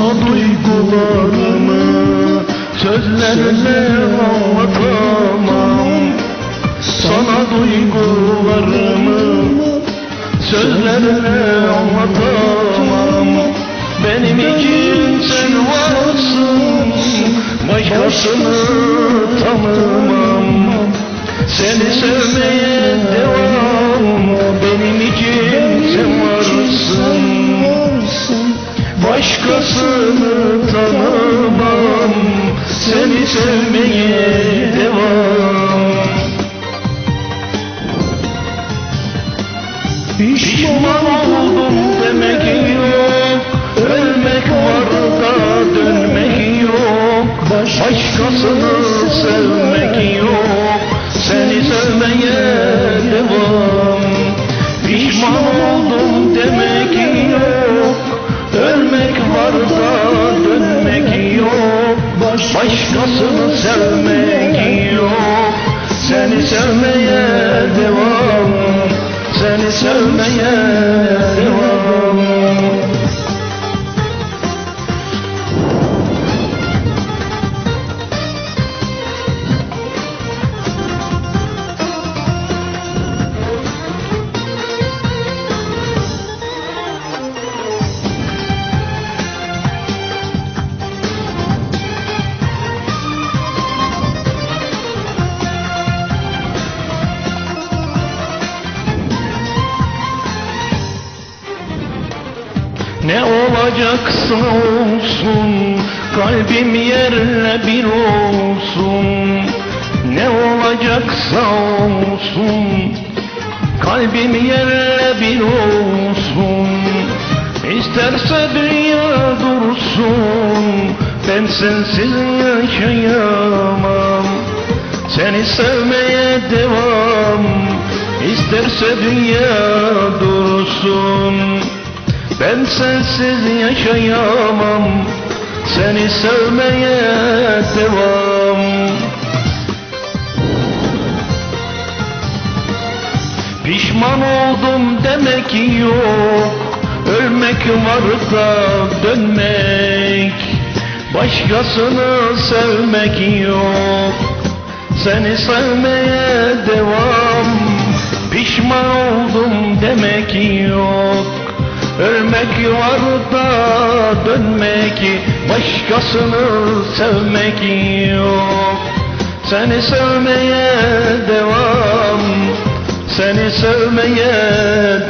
Sana duygularımı sözlerle anlatamam. Sana duygularımı sözlerle anlatamam. Benim için sen varsın Başkasını tanımam. Seni sevmeye devam Başkasını tanımam Seni sevmeye devam. Pişman oldum demek yok Ölmek var da dönmek yok. Başkasını sevmek yok Seni sevmeye devam Ölmek var da dönmek yok Başkasını sevmek yok. Seni sevmeye devam Seni sevmeye Ne olacaksa olsun Kalbim yerle bir olsun. Ne olacaksa olsun Kalbim yerle bir olsun. İsterse dünya dursun Ben sensiz yaşayamam. Seni sevmeye devam İsterse dünya dursun ben sensiz yaşayamam. Seni sevmeye devam. Pişman oldum demek yok. Ölmek var da dönmek. Başkasını sevmek yok. Seni sevmeye devam. Pişman oldum demek yok Ölmek var da dönmek Başkasını sevmek yok. Seni sevmeye devam Seni sevmeye